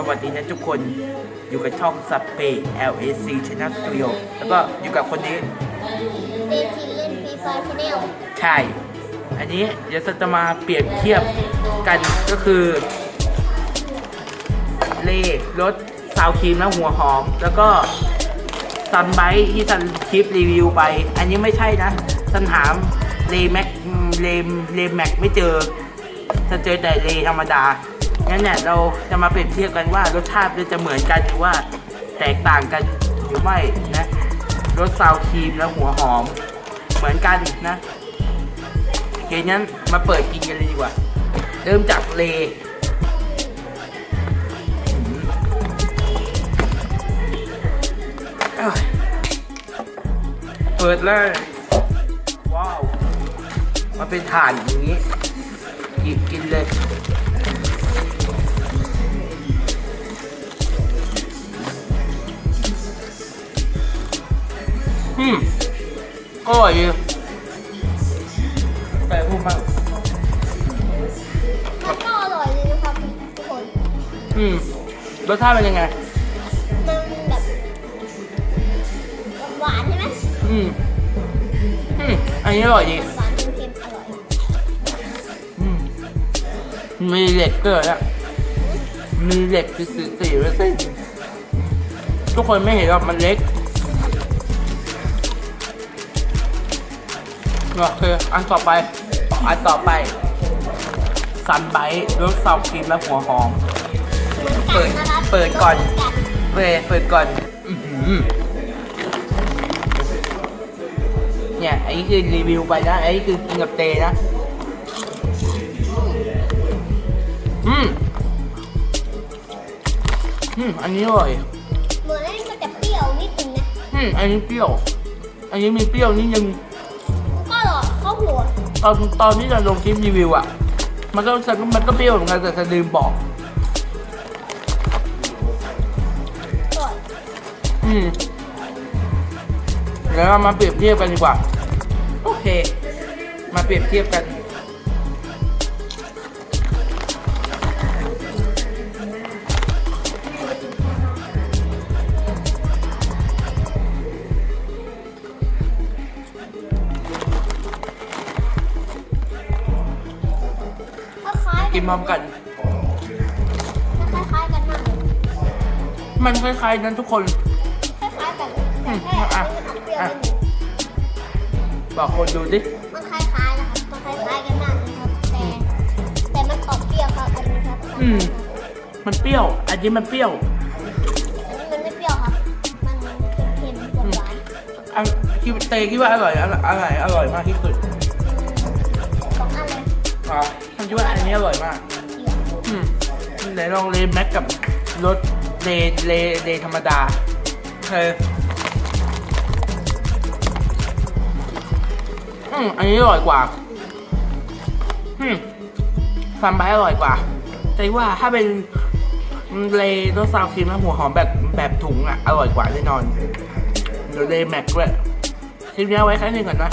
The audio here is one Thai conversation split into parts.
สวัสดีนะทุกคนอยู่กับช่องสับเป LAC Channel Studio แล้วก็อยู่กับคนนี้เดซิเล่นฟรีไฟชแนลใช่ อันนี้เดี๋ยวจะมาเปรียบเทียบกันก็คือ เลรถซาวครีมและหัวหอม แล้วก็ซันไบท์ที่ซันคลิปรีวิวไป อันนี้ไม่ใช่นะซันถามเลแม็กเลเลแม็กไม่เจอจะเจอแต่เลธรรมดา งั้นเนี่ยเราจะมาเปรียบเทียบกันว่ารสชาติจะเหมือนกันหรือว่าแตกต่างกันหรือไม่นะรสซาวครีมและหัวหอม เหมือนกันนะโอเคงั้นมาเปิดกินกันเลยดีกว่า เริ่มจากเลอืมเอ้ยเปิดเลยว้าวมาเป็นถ่านอย่างนี้หยิบกินเลย อืมอร่อยดีแต่พูดบ้างมันก็อร่อยเลยนะครับทุกคน อืมรสชาติเป็นยังไง มันแบบหวานใช่ไหมอืมอืมอันนี้อร่อยดีหวานเค็มๆอร่อยอืมมีเหล็กเกิดอะมีเหล็กคือสี่สี่เปอร์เซ็นต์ทุกคนไม่เห็นหรอกมันเล็ก โอเคอันต่อไป อันต่อไป ซันไบท์รสซาวครีมและหัวหอม เปิดนะครับเปิดก่อนรสเหมืกัเปิดเปิดก่อน อื้อหือเนี่ยไอ้นี่คือรีวิวไปนะ ไอ้นี่คือกินกับเตนะ อืม อืม อันนี้อร่อย เหมือนอันนี้มันจะเปรี้ยวนิดนึงนะ อืม อันนี้เปรี้ยว อันนี้มีเปรี้ยวนิดนึง ตอนตอนที่เราลงคลิปรีวิวอะ มันก็มันก็เปรี้ยวเหมือนกันแต่จะลืมบอกอร่อยอืมแล้วเรามาเปรียบเทียบกันดีกว่า โอเค มาเปรียบเทียบกัน กินพร้อมกัน คล้ายๆกันมากเลยมันคล้ายๆนั้นทุกคน คล้ายๆกันอืแต่มแค่อะอันนี้มันเปรี้ยวอะนิดนึงบอกคนดูดิมันคล้ายๆนะครับมันคล้ายๆกันมากเลยครับแต่แต่มันออกเปรี้ยวครับอันนี้ครับอืม มันเปรี้ยว อันนี้มันเปรี้ยวอันนี้มันไม่เปรี้ยวครับ มันเค็มๆหวานอันคิดเตคิดว่าอร่อยอะไรอะไรอร่อยมากที่สุดๆสองอันเลย อะ ผมคิดว่าอันนี้อร่อยมากอืมไหนลองเลแม็กกับรสเลเลเลธรรมดาเอออืมอันนี้อร่อยกว่าอืมฟันไบอร่อยกว่า แต่ว่าถ้าเป็นเลรสซาวครีมและหัวหอมแบบแบบถุงอะ อร่อยกว่าแน่นอนเดี๋ยวเลแม็กด้วยคลิปนี้ไว้แค่นี้ก่อนนะ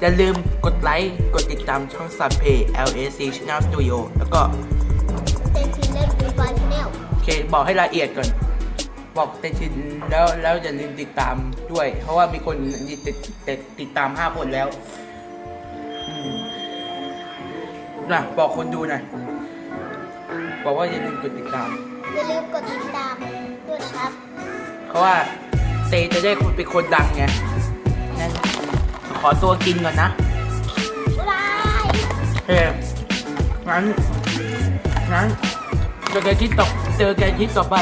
อย่าลืมกดไลค์ กดติดตามช่องสัตว์เพย์ LAC Channel Studio แล้วก็เซนซิเล่นฟรีไฟชแนลโอเคบอกให้ละเอียดก่อน บอกเต็ชินแล้วแล้วอย่าลืมติดตามด้วย เพราะว่ามีคนติดติดติดตามห้าคนแล้วอืมนะบอกคนดูหน่อยบอกว่าอย่าลืมกดติดตาม อย่าลืมกดติดตามด้วยครับ เพราะว่าเตจะได้เป็นคนดังไง ขอตัวกินก่อนนะบายเฮ้ยงั้นงั้นเจอกันคลิปต่อเจอกันคลิปต่อไป